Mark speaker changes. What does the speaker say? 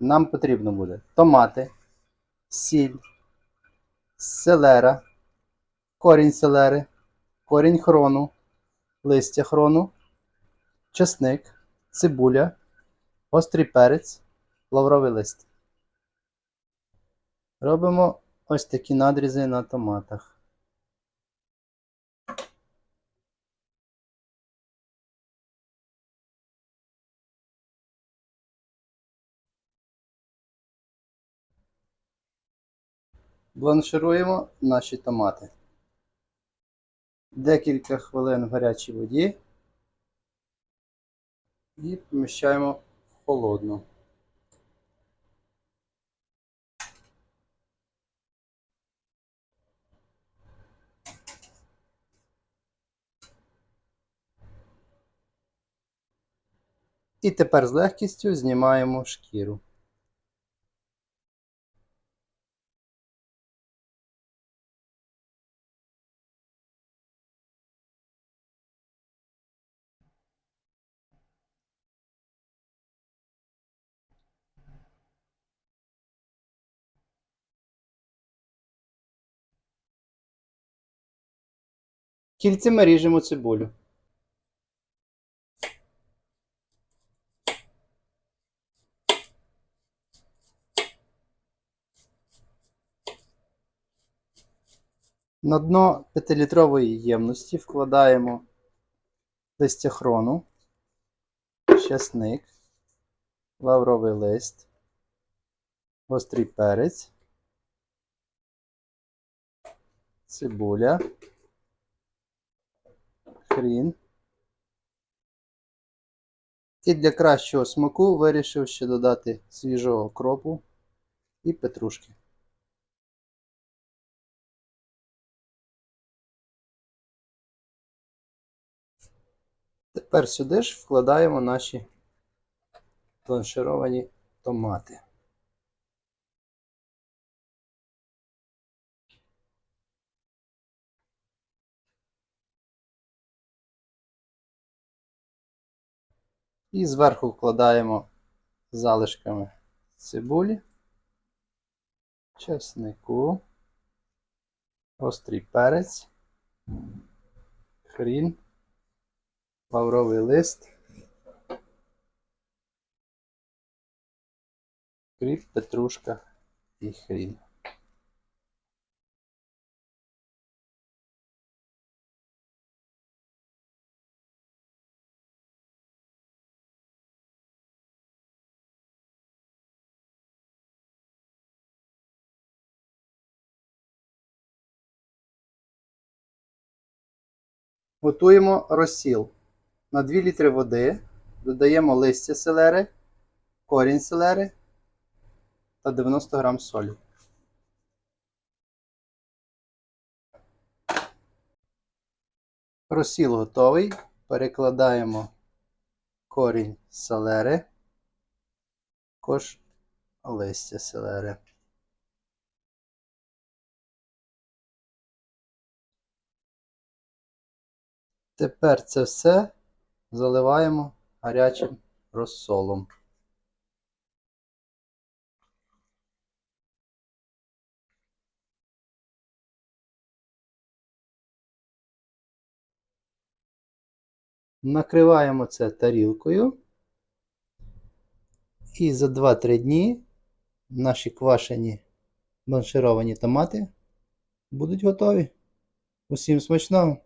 Speaker 1: нам потрібно буде томати, сіль, селера, корінь селери, корінь хрону, листя хрону, чесник, цибуля, гострий перець, лавровий лист. Робимо ось такі надрізи на томатах. Бланшируємо наші томати. Декілька хвилин в гарячій воді і поміщаємо в холодну. І тепер з легкістю знімаємо шкіру. Кільцями ріжемо цибулю. На дно 5-літрової ємності вкладаємо листя хрону, часник, лавровий лист, гострий перець, цибуля, хрін. І для кращого смаку вирішив ще додати свіжого кропу і петрушки. Тепер сюди ж вкладаємо наші бланшировані томати. І зверху вкладаємо залишками цибулі, чеснику, острий перець, хрін лавровий лист, кріп, петрушка і хрін. Готуємо розсіл. На 2 літри води додаємо листя селери, корінь селери та 90 грам солі. Розсіл готовий. Перекладаємо корінь селери, також листя селери. Тепер це все заливаємо гарячим розсолом. Накриваємо це тарілкою. І за 2-3 дні наші квашені бланшировані томати будуть готові. Усім смачного!